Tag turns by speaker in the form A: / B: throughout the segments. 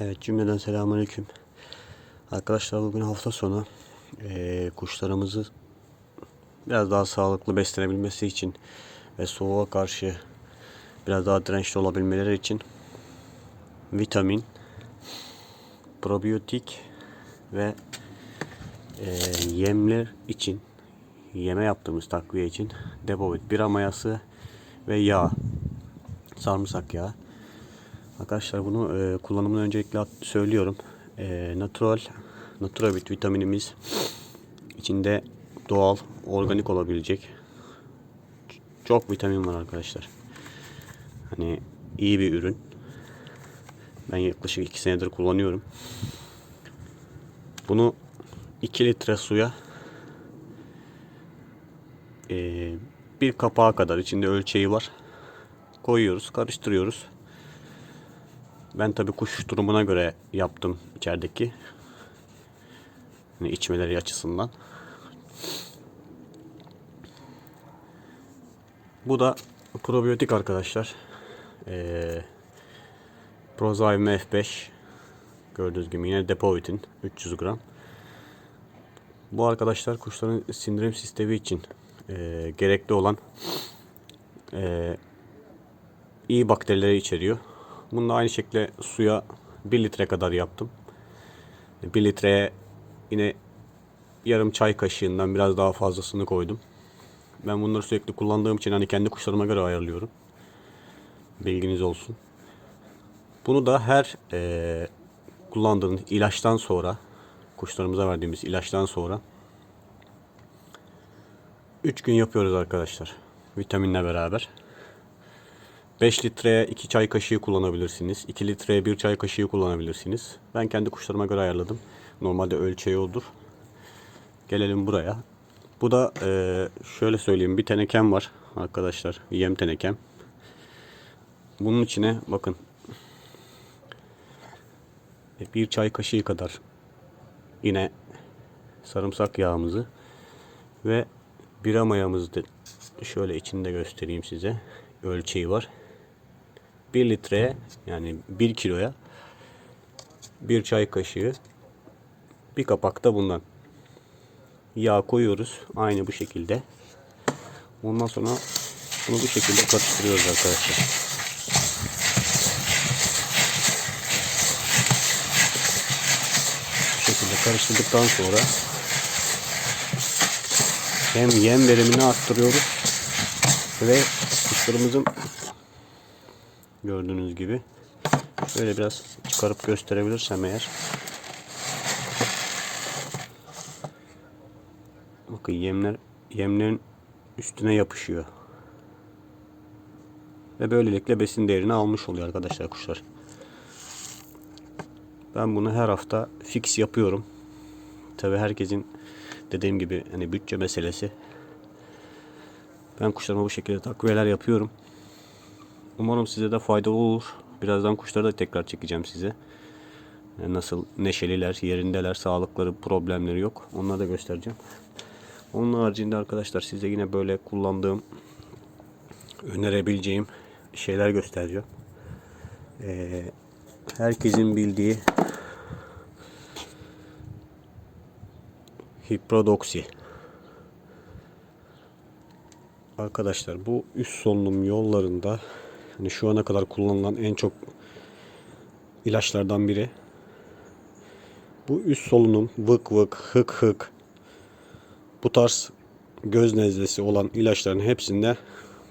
A: Evet cümleden selamünaleyküm. Arkadaşlar bugün hafta sonu eee, kuşlarımızı biraz daha sağlıklı beslenebilmesi için ve soğuğa karşı biraz daha dirençli olabilmeleri için vitamin, probiyotik ve eee, yemler için yeme yaptığımız takviye için depovit, bira mayası ve yağ, sarımsak yağı Arkadaşlar bunu e, kullanımını öncelikle söylüyorum. E, natural, Naturavit vitaminimiz içinde doğal, organik olabilecek çok vitamin var arkadaşlar. Hani iyi bir ürün. Ben yaklaşık 2 senedir kullanıyorum. Bunu 2 litre suya e, bir kapağa kadar içinde ölçeği var. Koyuyoruz, karıştırıyoruz. Ben tabi kuş durumuna göre yaptım içerideki. Hani içmeleri açısından. Bu da probiyotik arkadaşlar. Ee, Prozyme F5 gördüğünüz gibi yine Depovitin 300 gram. Bu arkadaşlar kuşların sindirim sistemi için ee, gerekli olan ee, iyi bakterileri içeriyor. Bunu da aynı şekilde suya 1 litre kadar yaptım. 1 litreye yine yarım çay kaşığından biraz daha fazlasını koydum. Ben bunları sürekli kullandığım için hani kendi kuşlarıma göre ayarlıyorum. Bilginiz olsun. Bunu da her eee kullandığınız ilaçtan sonra kuşlarımıza verdiğimiz ilaçtan sonra 3 gün yapıyoruz arkadaşlar. Vitaminle beraber. 5 litreye 2 çay kaşığı kullanabilirsiniz. 2 litreye 1 çay kaşığı kullanabilirsiniz. Ben kendi kuşlarıma göre ayarladım. Normalde ölçeği odur. Gelelim buraya. Bu da eee, şöyle söyleyeyim bir tenekem var arkadaşlar. Yem tenekem. Bunun içine bakın bir çay kaşığı kadar yine sarımsak yağımızı ve bira mayamızı şöyle içinde göstereyim size. Ölçeği var. 1 litreye yani 1 kiloya bir çay kaşığı bir kapak da bundan yağ koyuyoruz. Aynı bu şekilde. Ondan sonra bunu bu şekilde karıştırıyoruz arkadaşlar. Bu şekilde karıştırdıktan sonra hem yem verimini arttırıyoruz ve kuşlarımızın gördüğünüz gibi. Şöyle biraz çıkarıp gösterebilirsem eğer. Bakın yemler yemlerin üstüne yapışıyor. Ve böylelikle besin değerini almış oluyor arkadaşlar kuşlar. Ben bunu her hafta fix yapıyorum. Tabi herkesin dediğim gibi hani bütçe meselesi. Ben kuşlarıma bu şekilde takviyeler yapıyorum Umarım size de faydalı olur. Birazdan kuşları da tekrar çekeceğim size. Yani Nasıl neşeliler, yerindeler, sağlıkları, problemleri yok. Onları da göstereceğim. Onun haricinde arkadaşlar size yine böyle kullandığım, önerebileceğim şeyler göstereceğim. Ee, herkesin bildiği hiprodoksi. Arkadaşlar bu üst solunum yollarında hani şu ana kadar kullanılan en çok ilaçlardan biri. Bu üst solunum vık vık hık hık bu tarz göz nezlesi olan ilaçların hepsinde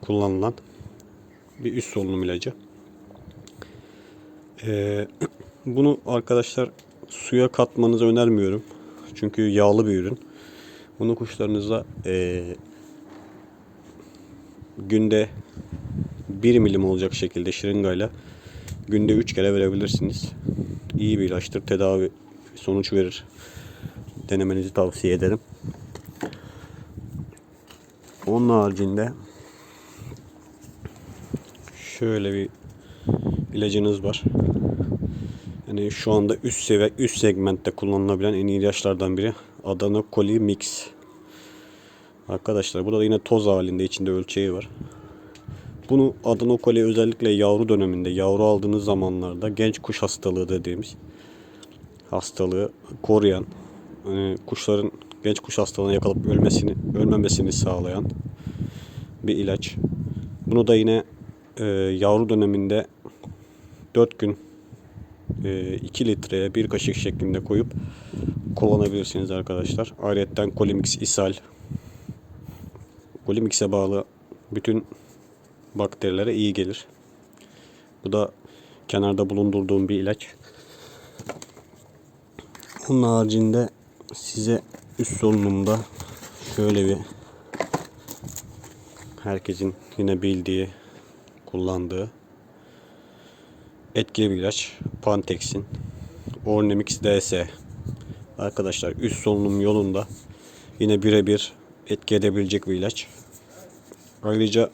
A: kullanılan bir üst solunum ilacı. Ee, bunu arkadaşlar suya katmanızı önermiyorum. Çünkü yağlı bir ürün. Bunu kuşlarınıza ee, günde 1 milim olacak şekilde şırıngayla günde 3 kere verebilirsiniz. İyi bir ilaçtır. Tedavi sonuç verir. Denemenizi tavsiye ederim. Onun haricinde şöyle bir ilacınız var. Yani şu anda üst seviye üst segmentte kullanılabilen en iyi ilaçlardan biri. Adana Coli Mix. Arkadaşlar burada yine toz halinde içinde ölçeği var. Bunu adenokoli özellikle yavru döneminde, yavru aldığınız zamanlarda genç kuş hastalığı dediğimiz hastalığı koruyan, hani kuşların genç kuş hastalığına yakalıp ölmesini, ölmemesini sağlayan bir ilaç. Bunu da yine e, yavru döneminde 4 gün e, 2 litreye 1 kaşık şeklinde koyup kullanabilirsiniz arkadaşlar. Ayrıca Colimix ishal Colimix'e bağlı bütün bakterilere iyi gelir. Bu da kenarda bulundurduğum bir ilaç. Onun haricinde size üst solunumda şöyle bir herkesin yine bildiği, kullandığı etkili bir ilaç. Pantex'in Ornemix DS. Arkadaşlar üst solunum yolunda yine birebir etki edebilecek bir ilaç. Ayrıca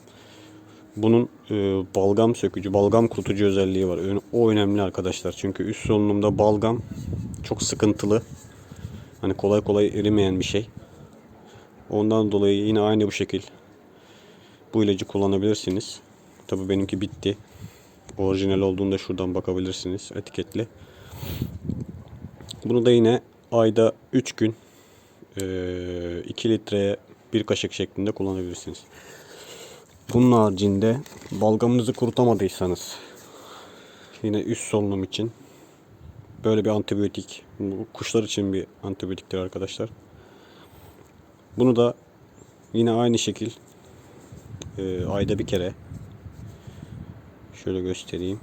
A: bunun e, balgam sökücü, balgam kurutucu özelliği var. O önemli arkadaşlar. Çünkü üst solunumda balgam çok sıkıntılı. Hani kolay kolay erimeyen bir şey. Ondan dolayı yine aynı bu şekil bu ilacı kullanabilirsiniz. Tabi benimki bitti. Orijinal olduğunda şuradan bakabilirsiniz etiketli. Bunu da yine ayda 3 gün 2 litreye 1 kaşık şeklinde kullanabilirsiniz. Bunun haricinde balgamınızı kurutamadıysanız yine üst solunum için böyle bir antibiyotik bu kuşlar için bir antibiyotiktir arkadaşlar. Bunu da yine aynı şekil e, ayda bir kere şöyle göstereyim.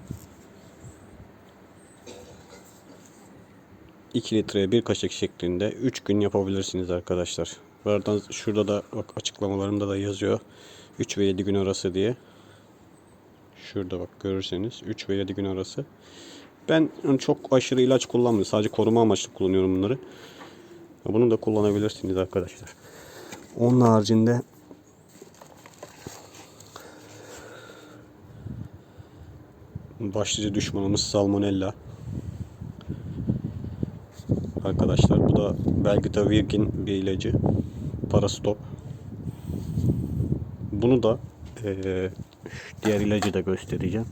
A: 2 litreye bir kaşık şeklinde 3 gün yapabilirsiniz arkadaşlar. Buradan şurada da bak açıklamalarımda da yazıyor. 3 ve 7 gün arası diye. Şurada bak görürseniz 3 ve 7 gün arası. Ben çok aşırı ilaç kullanmıyorum. Sadece koruma amaçlı kullanıyorum bunları. Bunu da kullanabilirsiniz arkadaşlar. Onun haricinde başlıca düşmanımız salmonella. Arkadaşlar bu da Belgita Virgin bir ilacı. Parastop. Bunu da şu diğer ilacı da göstereceğim.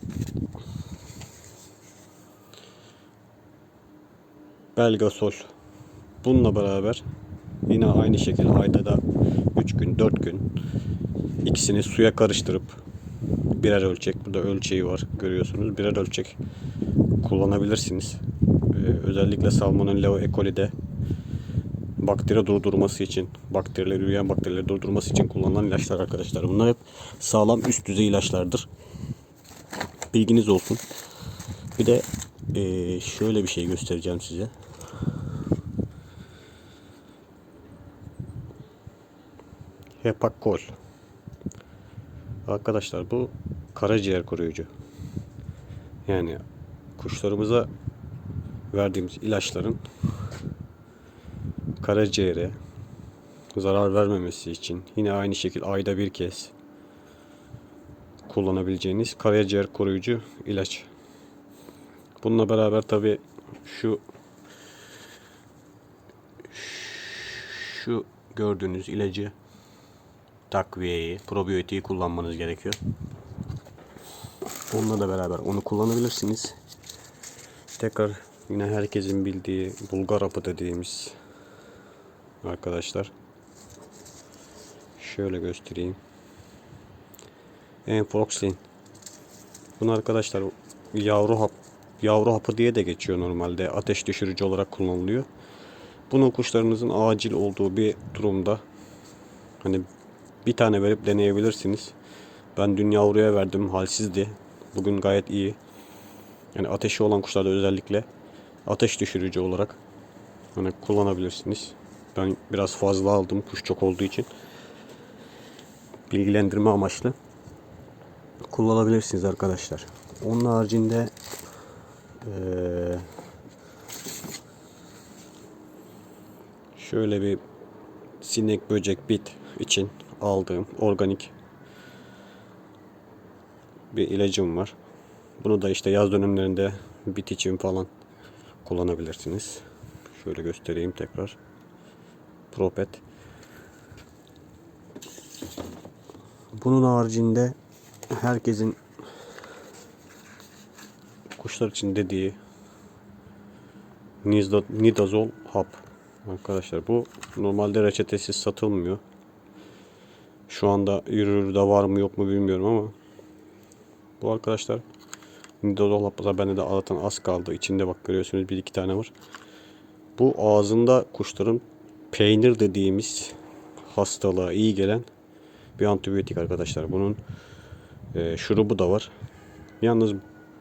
A: Belgasol. Bununla beraber yine aynı şekilde ayda da 3 gün 4 gün ikisini suya karıştırıp birer ölçek burada ölçeği var görüyorsunuz birer ölçek kullanabilirsiniz. Ee, özellikle Salmonella ve E. bakteri durdurması için, bakterileri, üreyen bakterileri durdurması için kullanılan ilaçlar arkadaşlar. Bunlar hep sağlam üst düzey ilaçlardır. Bilginiz olsun. Bir de eee, şöyle bir şey göstereceğim size. Hepakol. Arkadaşlar bu karaciğer koruyucu. Yani kuşlarımıza verdiğimiz ilaçların karaciğere zarar vermemesi için yine aynı şekilde ayda bir kez kullanabileceğiniz karaciğer koruyucu ilaç. Bununla beraber tabi şu şu gördüğünüz ilacı takviyeyi, probiyotiği kullanmanız gerekiyor. Onunla da beraber onu kullanabilirsiniz. Tekrar yine herkesin bildiği Bulgar hapı dediğimiz arkadaşlar. Şöyle göstereyim. Enfoxin. Bunu arkadaşlar yavru hap yavru hapı diye de geçiyor normalde. Ateş düşürücü olarak kullanılıyor. Bunu kuşlarınızın acil olduğu bir durumda hani bir tane verip deneyebilirsiniz. Ben dün yavruya verdim halsizdi. Bugün gayet iyi. Yani ateşi olan kuşlarda özellikle ateş düşürücü olarak hani kullanabilirsiniz. Ben biraz fazla aldım kuş çok olduğu için. Bilgilendirme amaçlı kullanabilirsiniz arkadaşlar. Onun haricinde eee, şöyle bir sinek böcek bit için aldığım organik bir ilacım var. Bunu da işte yaz dönemlerinde bit için falan kullanabilirsiniz. Şöyle göstereyim tekrar. Propet. Bunun haricinde herkesin kuşlar için dediği Nidazol hap. Arkadaşlar bu normalde reçetesiz satılmıyor. Şu anda yürürde var mı yok mu bilmiyorum ama bu arkadaşlar Nidazol hap bende de Allah'tan az kaldı. İçinde bak görüyorsunuz bir iki tane var. Bu ağzında kuşların peynir dediğimiz hastalığa iyi gelen bir antibiyotik arkadaşlar. Bunun e, şurubu da var. Yalnız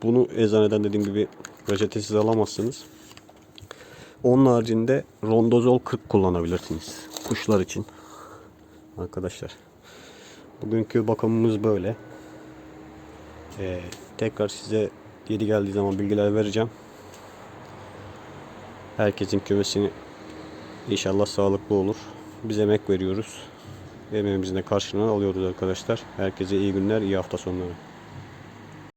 A: bunu eczaneden dediğim gibi reçetesiz alamazsınız. Onun haricinde rondozol 40 kullanabilirsiniz. Kuşlar için. Arkadaşlar. Bugünkü bakımımız böyle. Ee, tekrar size yeri geldiği zaman bilgiler vereceğim. Herkesin kümesini inşallah sağlıklı olur. Biz emek veriyoruz. Emeğimizin de karşılığını alıyoruz arkadaşlar. Herkese iyi günler, iyi hafta sonları.